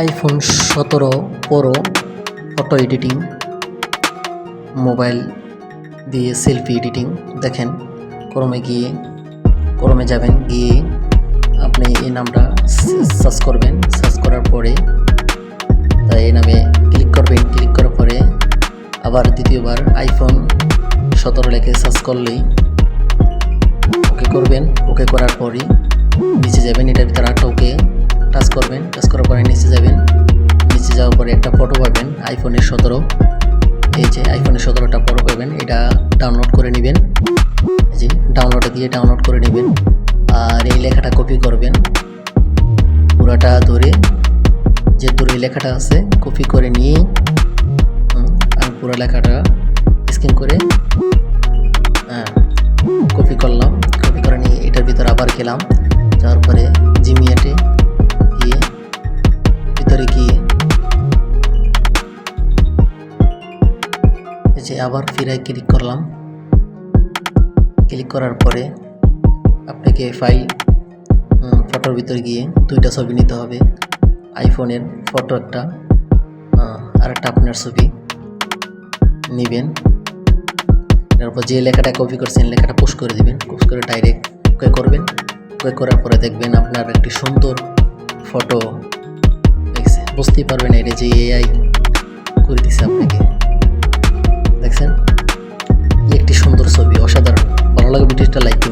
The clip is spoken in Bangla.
আইফোন সতেরো প্রো ফটো এডিটিং মোবাইল দিয়ে সেলফি এডিটিং দেখেন ক্রমে গিয়ে ক্রমে যাবেন, গিয়ে আপনি এই নামটা সার্চ করবেন। সার্চ করার পরে তাই এই নামে ক্লিক করবেন। ক্লিক করার পরে আবার দ্বিতীয়বার আইফোন সতেরো লেখে সার্চ করলেই ওকে করবেন। ওকে করার পরই নিচে যাবেন, এটার ভিতরে আটটা যাওয়ার পরে একটা ফটো পাবেন আইফোনের সতেরো। এই যে আইফোনের সতেরোটা ফটো পাবেন, এটা ডাউনলোড করে নেবেন। যে ডাউনলোডে দিয়ে ডাউনলোড করে নেবেন। আর এই লেখাটা কপি করবেন। পুরাটা ধরে, যে দূরে লেখাটা আছে কপি করে নিয়ে আমি পুরো লেখাটা স্ক্যান করে হ্যাঁ কপি করলাম। কপি করে নিয়ে এটার ভিতরে আবার গেলাম। যাওয়ার পরে জিমিয়াটে যে আবার ফিরে ক্লিক করলাম। ক্লিক করার পরে আপনাকে ফাইল ফটোর ভিতরে গিয়ে দুইটা ছবি নিতে হবে। আইফোনের ফটো একটা আর একটা আপনার ছবি নেবেন। তারপর যে লেখাটা কপি করছেন, লেখাটা পোস্ট করে দিবেন। পোস্ট করে ডাইরেক্ট ওকে করবেন। ওকে করার পরে দেখবেন আপনার একটি সুন্দর ফটো বুঝতেই পারবেন এটা যে এআই করে দিছে আপনাকে। டிஜிட்டல் ஐக்கியம்